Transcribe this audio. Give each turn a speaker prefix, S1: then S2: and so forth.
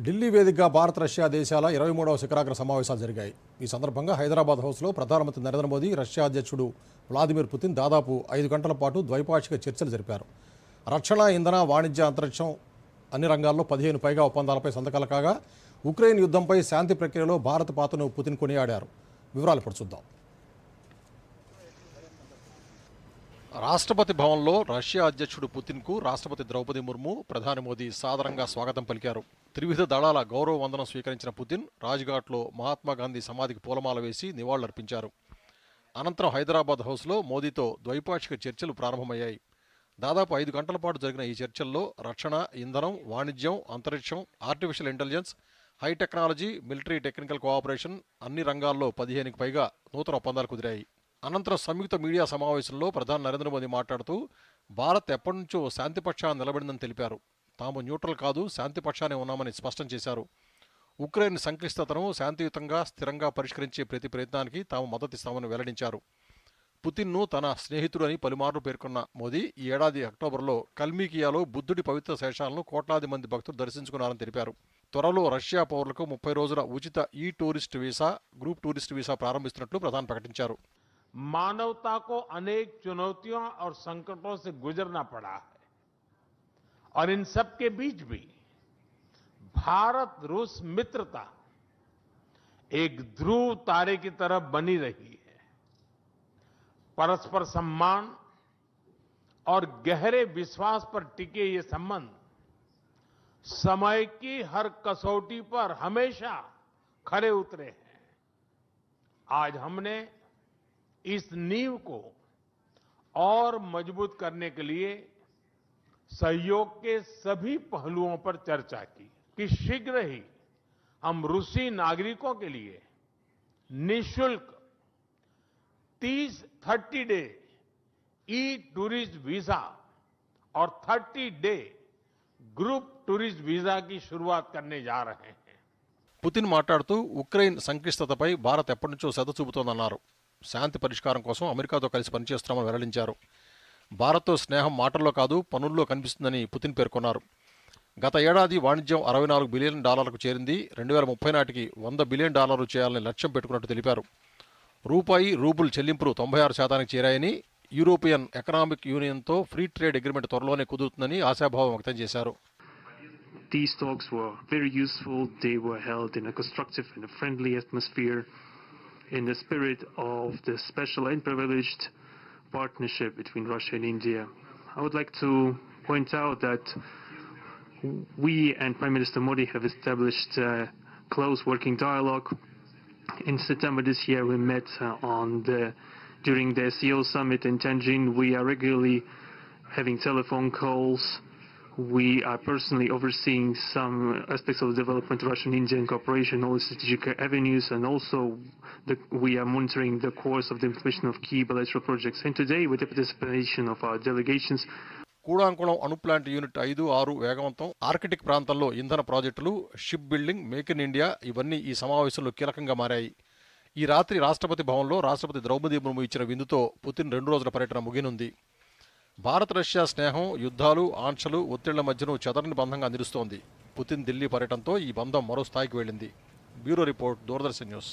S1: ఢిల్లీ వేదికగా భారత్ రష్యా దేశాల ఇరవై మూడవ శిఖరాగ్ర సమావేశాలు జరిగాయి. ఈ సందర్భంగా హైదరాబాద్ హౌస్లో ప్రధానమంత్రి నరేంద్ర మోదీ రష్యా అధ్యక్షుడు వ్లాదిమిర్ పుతిన్ దాదాపు ఐదు గంటల పాటు ద్వైపాక్షిక చర్చలు జరిపారు. రక్షణ ఇంధన వాణిజ్య అంతరిక్షం అన్ని రంగాల్లో పదిహేను పైగా ఒప్పందాలపై సంతకాలు కాగా ఉక్రెయిన్ యుద్ధంపై శాంతి ప్రక్రియలో భారత పాత్రను పుతిన్ కొనియాడారు. వివరాలు ఇప్పుడు చూద్దాం. రాష్ట్రపతి భవన్లో రష్యా అధ్యక్షుడు పుతిన్కు రాష్ట్రపతి ద్రౌపది ముర్ము ప్రధాని మోదీ సాదరంగా స్వాగతం పలికారు. త్రివిధ దళాల గౌరవ వందనం స్వీకరించిన పుతిన్ రాజ్ఘాట్లో మహాత్మాగాంధీ సమాధికి పూలమాల వేసి నివాళులర్పించారు. అనంతరం హైదరాబాద్ హౌస్లో మోదీతో ద్వైపాక్షిక చర్చలు ప్రారంభమయ్యాయి. దాదాపు ఐదు గంటల పాటు జరిగిన ఈ చర్చల్లో రక్షణ ఇంధనం వాణిజ్యం అంతరిక్షం artificial intelligence high technology military technical cooperation అన్ని రంగాల్లో పదిహేనుకి పైగా నూతన ఒప్పందాలు కుదిరాయి. అనంతరం సంయుక్త మీడియా సమావేశంలో ప్రధాని నరేంద్ర మోదీ మాట్లాడుతూ భారత్ ఎప్పటి నుంచో శాంతిపక్షాన్ని నిలబడిందని తెలిపారు. తాము న్యూట్రల్ కాదు శాంతిపక్షానే ఉన్నామని స్పష్టం చేశారు. ఉక్రెయిన్ సంక్లిష్టతను శాంతియుతంగా స్థిరంగా పరిష్కరించే ప్రతి ప్రయత్నానికి తాము మద్దతిస్తామని వెల్లడించారు. పుతిన్ను తన స్నేహితుడు అని పలుమార్లు పేర్కొన్న మోదీ ఈ ఏడాది అక్టోబర్లో కల్మీకియాలో బుద్ధుడి పవిత్ర శేషాలను కోట్లాది మంది భక్తులు దర్శించుకున్నారని తెలిపారు. త్వరలో రష్యా పౌరులకు ముప్పై రోజుల ఉచిత e tourist visa group tourist visa ప్రారంభిస్తున్నట్లు ప్రధాని ప్రకటించారు.
S2: మానవతాకో అనేక చునౌతియా సంకటం గుజరనా పడా और इन सब के बीच भी भारत रूस मित्रता एक ध्रुव तारे की तरह बनी रही है। परस्पर सम्मान और गहरे विश्वास पर टिके ये संबंध समय की हर कसौटी पर हमेशा खरे उतरे हैं। आज हमने इस नींव को और मज़बूत करने के लिए सहयोग के सभी पहलुओं पर चर्चा की कि शीघ्र ही हम रूसी नागरिकों के लिए निशुल्क 30 30 डे ई टूरिस्ट वीजा और 30 डे ग्रुप टूरिस्ट वीजा की शुरुआत करने जा रहे हैं
S1: పుతిన్ మాట్లాడుతూ ఉక్రెయిన్ సంక్లిష్టతపై భారత్ ఎప్పటి నుంచో శ్రద్ధ చూపుతోందన్నారు శాంతి పరిష్కారం కోసం అమెరికాతో కలిసి పనిచేస్తున్నామని వెల్లడించారు భారత్తో స్నేహం మాటల్లో కాదు పనుల్లో కనిపిస్తుందని పుతిన్ పేర్కొన్నారు. గత ఏడాది వాణిజ్యం అరవై నాలుగు బిలియన్ డాలర్లకు చేరింది. రెండు వేల ముప్పై నాటికి వంద బిలియన్ డాలర్లు చేయాలని లక్ష్యం పెట్టుకున్నట్టు తెలిపారు. రూపాయి రూబుల్ చెల్లింపులు తొంభై ఆరు శాతానికి చేరాయని యూరోపియన్ ఎకనామిక్ యూనియన్తో ఫ్రీ ట్రేడ్ అగ్రిమెంట్ త్వరలోనే కుదురుతుందని ఆశాభావం వ్యక్తం చేశారు.
S3: These talks were very useful. They were held in a constructive and a friendly atmosphere in the spirit of the special and privileged partnership between Russia and India. I would like to point out that we and Prime Minister Modi have established a close working dialogue. In September this year, we met uh, on the during the SEO summit in Tianjin. We are regularly having telephone calls. We are personally overseeing some aspects of the development of Russian-Indian cooperation, all the strategic avenues, and also the, we are monitoring the course of the implementation of key bilateral projects. And today, with the participation of our delegations,
S1: కూడాంకుళం అణు plant unit ఐదు ఆరు వేగవంతం ఆర్కిటిక్ ప్రాంతంలో ఇంధన ప్రాజెక్టులు ship building make in India ఇవన్నీ ఈ సమావేశంలో కీలకంగా మారాయి ఈ రాత్రి రాష్ట్రపతి భవన్లో రాష్ట్రపతి ద్రౌపది ముర్ము ఇచ్చిన విందుతో పుతిన్ రెండు రోజుల పర్యటన ముగినుంది భారత్ రష్యా స్నేహం యుద్ధాలు ఆంక్షలు ఒత్తిళ్ళ మధ్యను చదరని బంధంగా నిలుస్తోంది పుతిన్ ఢిల్లీ పర్యటనతో ఈ బంధం మరో స్థాయికి వెళ్ళింది. Bureau report Doordarshan news.